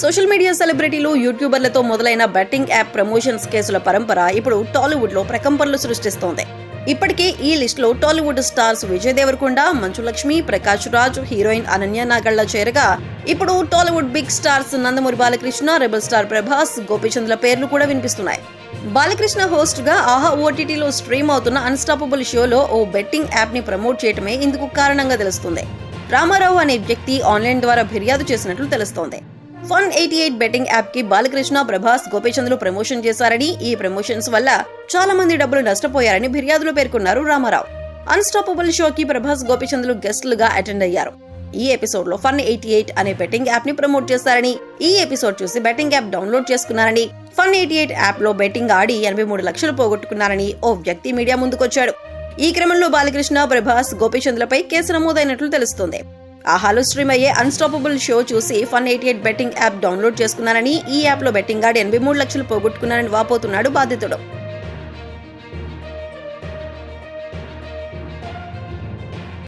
Social media సెలబ్రిటీలు యూట్యూబర్లతో మొదలైన betting app promotions కేసుల పరంపర ఇప్పుడు టాలీవుడ్లో ప్రకంపనలు సృష్టిస్తోంది. ఇప్పటికే ఈ లిస్టులో Tollywood stars Vijay Deverakonda Manchu Lakshmi Prakash Raj heroine Ananya Nagalla చేరగా ఇప్పుడు Tollywood big stars Nandamuri Balakrishna rebel star Prabhas గోపీచంద్ల పేర్లు కూడా వినిపిస్తున్నాయి. బాలకృష్ణ హోస్ట్గా ఆహా ఓటీటీలో స్ట్రీమ్ అవుతున్న అన్స్టాపబుల్ షోలో ఓ బెట్టింగ్ యాప్ని ప్రమోట్ చేయటమే ఇందుకు కారణంగా తెలుస్తుంది. రామారావు అనే వ్యక్తి ఆన్లైన్ ద్వారా ఫిర్యాదు చేసినట్లు తెలుస్తోంది. ఫన్ ఎయిటీ ఎయిట్ బెట్టింగ్ యాప్కి బాలకృష్ణ ప్రభాస్ గోపీచంద్లు ప్రమోషన్ చేశారని ఈ ప్రమోషన్స్ వల్ల చాలా మంది డబ్బులు నష్టపోయారని ఫిర్యాదులో పేర్కొన్నారు రామారావు. అన్స్టాపబుల్ షోకి ప్రభాస్ గోపీచంద్లు గెస్ట్లుగా అటెండ్ అయ్యారు. ఈ ఎపిసోడ్లో ఫన్ ఎయిటీ ఎయిట్ అనే బెట్టింగ్ యాప్ని ప్రమోట్ చేశారని ఈ ఎపిసోడ్ చూసి బెట్టింగ్ యాప్ డౌన్లోడ్ చేసుకున్నారని ఫన్ ఎయిటీ ఎయిట్ యాప్లో బెట్టింగ్ ఆడి ఎనభై మూడు లక్షలు పోగొట్టుకున్నారని ఓ వ్యక్తి మీడియా ముందుకొచ్చాడు. ఈ క్రమంలో బాలకృష్ణ ప్రభాస్ గోపీచంద్లపై కేసు నమోదైనట్లు తెలుస్తోంది. ఆ హలో స్ట్రీమ్ అయ్యే అన్స్టాపబుల్ షో చూసి fun eighty eight betting app download చేసుకున్నానని ఈ యాప్లో బెట్టింగ్ ఆడి ఎనభై మూడు లక్షలు పోగొట్టుకున్నానని వాపోతున్నాడు బాధితుడు.